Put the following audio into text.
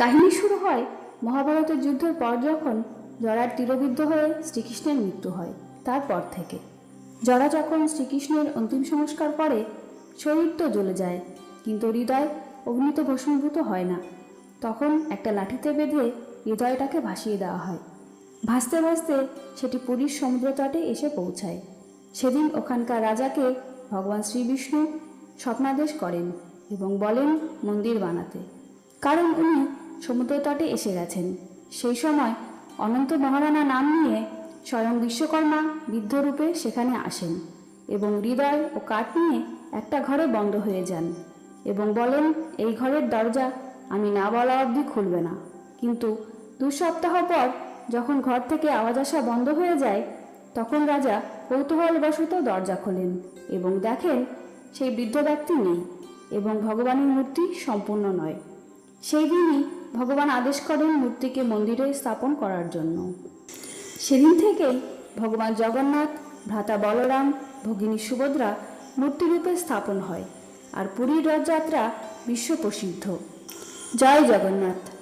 কাহিনী শুরু হয় মহাভারতের যুদ্ধের পর যখন জরার তীরবিদ্ধ হয়ে শ্রীকৃষ্ণের মৃত্যু হয়, তারপর থেকে। জরা যখন শ্রীকৃষ্ণের অন্তিম সংস্কার করে শরীর তো জ্বলে যায়, কিন্তু হৃদয় অগ্নিত ভস্মীভূত হয় না। তখন একটা লাঠিতে বেঁধে হৃদয়টাকে ভাসিয়ে দেওয়া হয়। ভাসতে ভাসতে সেটি পুরীর সমুদ্রতটে এসে পৌঁছায়। সেদিন ওখানকার রাজাকে ভগবান শ্রীবিষ্ণু স্বপ্নাদেশ করেন এবং বলেন মন্দির বানাতে। কারণ উনি সমুদ্রতটে এসে গেছেন। সেই সময় অনন্ত মহারানা নাম নিয়ে স্বয়ং বিশ্বকর্মা বৃদ্ধরূপে সেখানে আসেন এবং হৃদয় ও কাঠ নিয়ে একটা ঘরে বন্ধ হয়ে যান এবং বলেন, এই ঘরের দরজা আমি না বলা অবধি খুলবে না। কিন্তু দু সপ্তাহ পর যখন ঘর থেকে আওয়াজ আসা বন্ধ হয়ে যায়, তখন রাজা কৌতূহলবশত দরজা খোলেন এবং দেখেন সেই বৃদ্ধ ব্যক্তি নেই এবং ভগবানের মূর্তি সম্পূর্ণ নয়। সেই দিনই ভগবান আদেশ করেন মূর্তিকে মন্দিরে স্থাপন করার জন্য। সেদিন থেকেই ভগবান জগন্নাথ, ভ্রাতা বলরাম, ভগিনী সুভদ্রা মূর্তিরূপে স্থাপন হয় আর পুরীর রথযাত্রা বিশ্ব প্রসিদ্ধ। জয় জগন্নাথ।